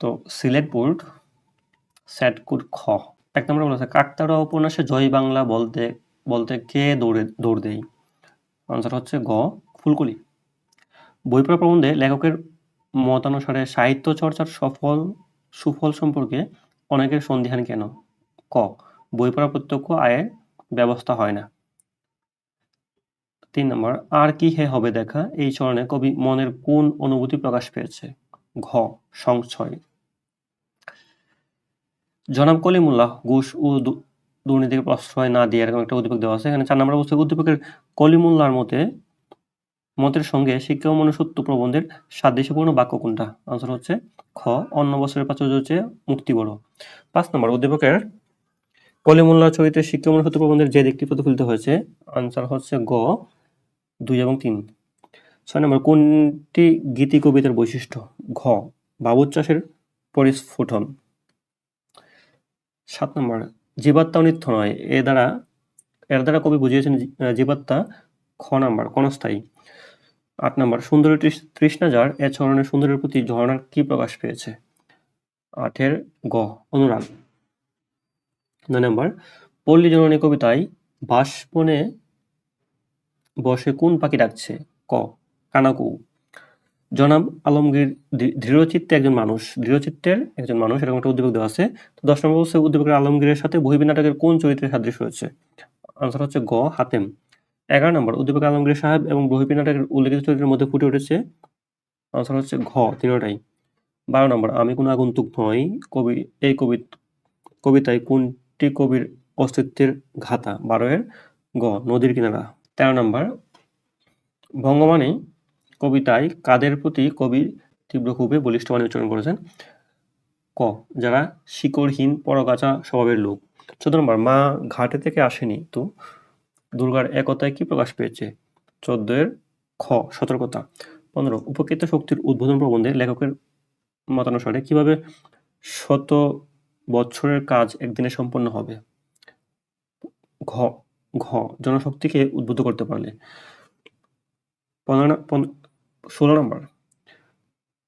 তো select board set code খ। এক নম্বর বলেছে কাকতাড়া উপন্যাসে জয় বাংলা বলতে বলতে কে দৌড়ে, দৌড় দেই আনসার হচ্ছে গ, ফুলকলি। বই পড়া প্রবন্ধে লেখকের মতানুসারে সাহিত্য চর্চার সফল, সুফল সম্পর্কে অনেকের সন্দিহান কেন? ক বই পড়া প্রত্যক্ষ আয়ের ব্যবস্থা হয় না। তিন নম্বর, আর কি হে হবে দেখা? এই চরণে কবি মনের কোন অনুভূতি প্রকাশ পেয়েছে? ঘ, সংশয়। জনাব কলিমুল্লাহ ঘুষ ও দুর্নীতিকে প্রশ্রয় না দিয়ে এরকম একটা উদ্দীপক দেওয়া আছে। এখানে চার নম্বর অবস্থায় উদ্দীপকের কলিমুল্লাহর মতে, মতের সঙ্গে শিক্ষা ও মনুষ্যত্ব প্রবন্ধের সাদৃশ্যপূর্ণ বাক্য কোনটা? আনসার হচ্ছে খ, অন্য বছরের প্রাচুর্য হচ্ছে মুক্তি বড়। পাঁচ নম্বর উদ্দীপকের কলিমুল্লাহ চরিত্রের শিক্ষা মনুষ্যত্ব প্রবন্ধের যে দিকটি প্রতিফলিত হয়েছে আনসার হচ্ছে গ, দুই এবং তিন। ছয় নম্বর, কোনটি গীতি কবিতার বৈশিষ্ট্য? ঘ বাবুচ্চাসের পরিস্ফুটন। সাত নম্বর জীবাত্মা নিত্য নয় এ দ্বারা, এর দ্বারা কবি বুঝিয়েছেন জীবাত্মা খ নাম্বার, ক্ষণস্থায়ী। আট নম্বর, সুন্দরী তৃষ- তৃষ্ণা যার, এ চরণের সুন্দরের প্রতি ঝর্ণার কি প্রকাশ পেয়েছে? আঠের গ, অনুরাগ। নয় নম্বর, পল্লী জননী কবিতায় বাষ্পনে বসে কোন পাখি ডাকছে? ক কানাকু জনাব আলমগীর দৃঢ়চিত্তে একজন মানুষ দৃঢ়চিত্তের একজন মানুষ, এরকম একটা উদ্দীপক দেওয়া আছে। তো দশ নম্বর হচ্ছে উদ্দীপকের আলমগীরের সাথে বহিবী নাটকের কোন চরিত্রের সাদৃশ্য রয়েছে? আনসার হচ্ছে গ, হাতেম। এগারো নম্বর উদ্দীপক আলমগীর সাহেব এবং বহিবী নাটকের উল্লেখিত চরিত্রের মধ্যে ফুটে উঠেছে। আনসার হচ্ছে ঘ, তিনটাই। বারো নম্বর, আমি কোনো আগন্তুক নই। কবি, এই কবি কবিতায় কোনটি কবির অস্তিত্বের ঘাতা? বারো এর গ, নদীর কিনারা। তেরো নম্বর, বঙ্গমানে কবিতায় কাদের প্রতি কবি তীব্র ক্ষোভে বলিষ্ঠ বাণী উচ্চারণ করেছেন? ক, যারা শিকড়হীন পরগাছা স্বভাবের লোক। চোদ্দ নম্বর, মা ঘাটে থেকে আসেনি তো? দুর্গার একতায় কি প্রকাশ পেয়েছে? চোদ্দ এর খ, সতর্কতা। পনেরো, উপকৃত শক্তির উদ্বোধন প্রবন্ধে লেখকের মতানুসারে কীভাবে শত বছরের কাজ একদিনে সম্পন্ন হবে? ঘ ঘ, জনশক্তিকে উদ্বুদ্ধ করতে পারলে। ষোলো নম্বর।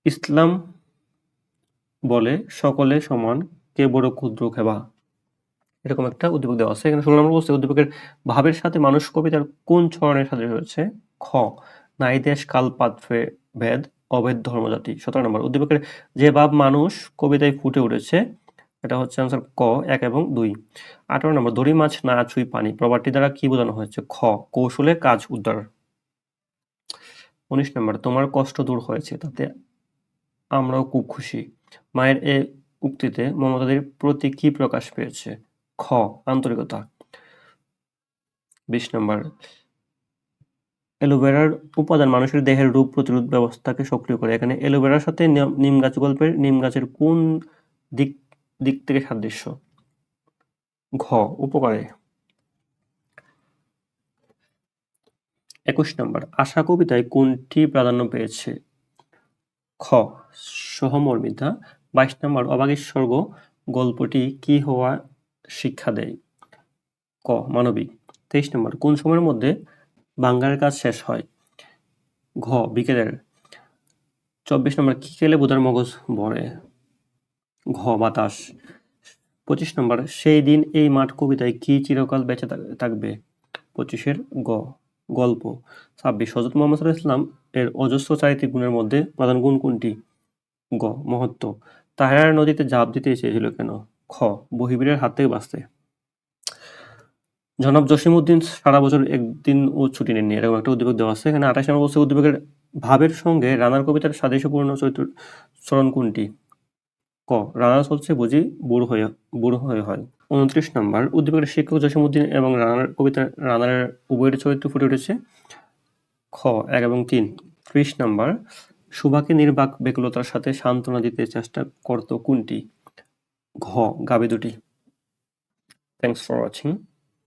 ইসলাম বলে সকলে সমান, কে বড় ক্ষুদ্র খেবা এরকম একটা উদ্দীপক দেওয়া আছে। এখানে ষোলো নম্বর বলছে উদ্দীপকের ভাবের সাথে মানুষ কবিতার কোন চরণের সাথে রয়েছে? খ, নাই দেশ, কাল পাত্রে ভেদ অভেদ ধর্মজাতি। সতেরো নম্বর উদ্দীপকের যে ভাব মানুষ কবিতায় ফুটে উঠেছে, এটা হচ্ছে আনসার ক, এক এবং দুই। আঠারো নম্বর, দড়ি মাছ না ছুঁই পানি, প্রবাদটি দ্বারা কি বোঝানো হয়েছে? খ, কৌশলে কাজ উদ্ধার। উনিশ নম্বর, তোমার কষ্ট দূর হয়েছে, তাতে আমরাও খুব খুশি। মায়ের এ উক্তিতে মমতাদের প্রতি কি প্রকাশ পেয়েছে? খ, আন্তরিকতা। বিশ নম্বর, অ্যালোভেরার উপাদান মানুষের দেহের রোগ প্রতিরোধ ব্যবস্থাকে সক্রিয় করে। এখানে অ্যালোভেরার সাথে নিম- নিম গাছ গল্পের নিম গাছের কোন দিক দিক থেকে সাদৃশ্য? ঘ, উপকারে। একুশ নম্বর, আশা কবিতায় কোনটি প্রাধান্য পেয়েছে? খ, সহমর্মিতা। বাইশ নম্বর অবাগীস্বর্গ গল্পটি কি হওয়া শিক্ষা দেয়? ক, মানবিক। তেইশ নম্বর, কোন সময়ের মধ্যে বাঙ্গার কাজ শেষ হয়? ঘ, বিকেলের। চব্বিশ নম্বর, কি খেলে বোধার মগজ ভরে? ঘ, বাতাস। পঁচিশ নম্বর, সেই দিন এই মাঠ কবিতায় কি চিরকাল বেঁচে থাক- থাকবে? পঁচিশের গ গল্প। ছাব্বিশ হজরত মোহাম্মদ সাল্লাহ ইসলাম এর অজস্র চারিত্রিক গুণের মধ্যে প্রধান গুণ কোনটি? গ, মহত্ব। তাহেরার নদীতে ঝাঁপ দিতে চেয়েছিল কেন? খ, বহিবীরের হাত থেকে বাঁচতে। জনাব জসিমউদ্দিন সারা বছর একদিন ও ছুটি নেননি। এরকম একটা উদ্দীপক দেওয়া আছে। এখানে আঠাশ নম্বর বলছে উদ্দীপকের ভাবের সঙ্গে রানার কবিতার সাদৃশ্যপূর্ণ চরিত্র চরণ কোনটি? ক, রানার হচ্ছে বুঝি বুড়ো হয়ে বুড়ো হয়ে হয়। উনত্রিশ নম্বর উদ্দীপকের শিক্ষক জসিমউদ্দিন এবং রানার, কবিতা রানার উভয়ের চরিত্র ফুটে উঠেছে খ, এক এবং তিন। ত্রিশ নম্বর, সুভাকে নির্বাক বেকুলতার সাথে সান্ত্বনা দিতে চেষ্টা করত কোনটি? ঘ, গাবে দুটি। Thanks for watching